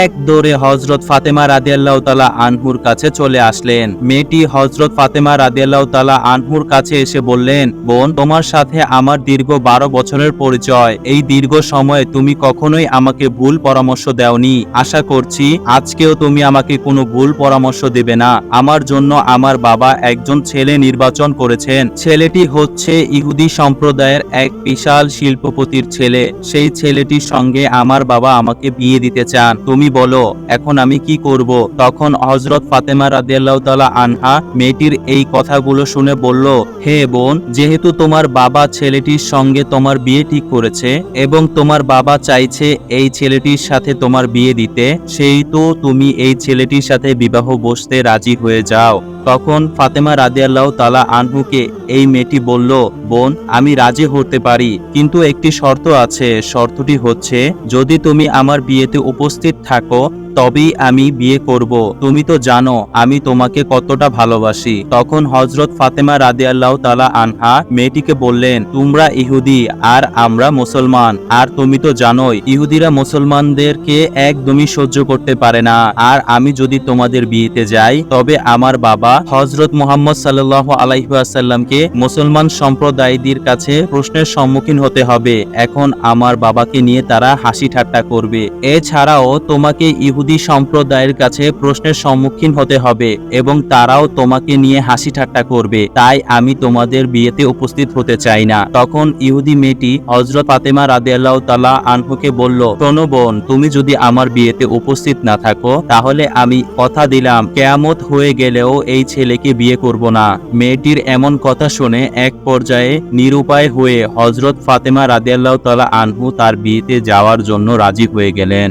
এক দৌড়ে হজরত ফাতেমা রাদিয়াল্লাহ তালা আনহুর কাছে চলে আসলেন। মেয়েটি হজরত ফাতেমা রাদিয়াল্লাহ তালা আনহুর কাছে এসে বললেন, বোন, তোমার সাথে আমার দীর্ঘ বারো বছরের পরিচয়। এই দীর্ঘ সময়ে তুমি কখনোই আমাকে ভুল পরামর্শ দেওনি। আশা করছি আজকেও তুমি আমাকে কোনো ভুল পরামর্শ দেবে না। আমার জন্য আমার বাবা একজন ছেলে নির্বাচন করেছেন। ছেলেটি হচ্ছে ইহুদি সম্প্রদায়ের এক বিশাল শিল্পপতির ছেলে। সেই ছেলেটির সঙ্গে আমার বাবা আমাকে বিয়ে দিতে চান তুমি বলো, এখন আমি কি করব? তখন হজরত ফাতেমা রাদিয়াল্লাহ আনহা মেয়েটির এই কথাগুলো শুনে বলল, হে বোন, যেহেতু তোমার বাবা ছেলেটির সঙ্গে তোমার বিয়ে ঠিক করেছে এবং তোমার বাবা চাইছে এই ছেলেটির সাথে তোমার বিয়ে দিতে, সেই তো তুমি এই ছেলেটির সাথে বিবাহ বসতে রাজি হয়ে যাও। তখন ফাতেমা রাদিয়াল্লাহ তালা আনহুকে এই মেয়েটি বলল, বোন, আমি রাজি হতে পারি, কিন্তু একটি শর্ত আছে। শর্তটি হচ্ছে, যদি তুমি আমার বিয়েতে উপস্থিত থাকো তবেই আমি বিয়ে করব। তুমি তো জানো, আমি তোমাকে কতটা ভালোবাসি। তখন হজরত ফাতেমা রাদিয়াল্লাহ তালা আনহা মেয়েটিকে বললেন, তোমরা ইহুদি, আর আমরা মুসলমান। আর তুমি তো জানোই, ইহুদিরা মুসলমানদেরকে একদমই সহ্য করতে পারে না। আর আমি যদি তোমাদের বিয়েতে যাই, তবে আমার বাবা হজরত মোহাম্মদ সাল্লাহ আলাইহাসাল্লামকে মুসলমান সম্প্রদায়দের কাছে প্রশ্নের সম্মুখীন হতে হবে। এখন আমার বাবাকে নিয়ে তারা হাসি ঠাট্টা করবে। এছাড়াও তোমাকে ইহুদি সম্প্রদায়ের কাছে প্রশ্নের সম্মুখীন হতে হবে এবং তারাও তোমাকে নিয়ে হাসি ঠাট্টা করবে। তাই আমি তোমাদের বিয়েতে উপস্থিত হতে চাই না। তখন ইহুদি মেয়েটি হজরত ফাতেমা রাদিয়াল্লাহ তালা আনহুকে বলল, শোনো বোন, তুমি যদি আমার বিয়েতে উপস্থিত না থাকো, তাহলে আমি কথা দিলাম, কেয়ামত হয়ে গেলেও এই ছেলেকে বিয়ে করব না। মেয়েটির এমন কথা শুনে এক পর্যায়ে নিরুপায় হয়ে হজরত ফাতেমা রাদিয়াল্লাহ তালা আনহু তার বিয়েতে যাওয়ার জন্য রাজি হয়ে গেলেন।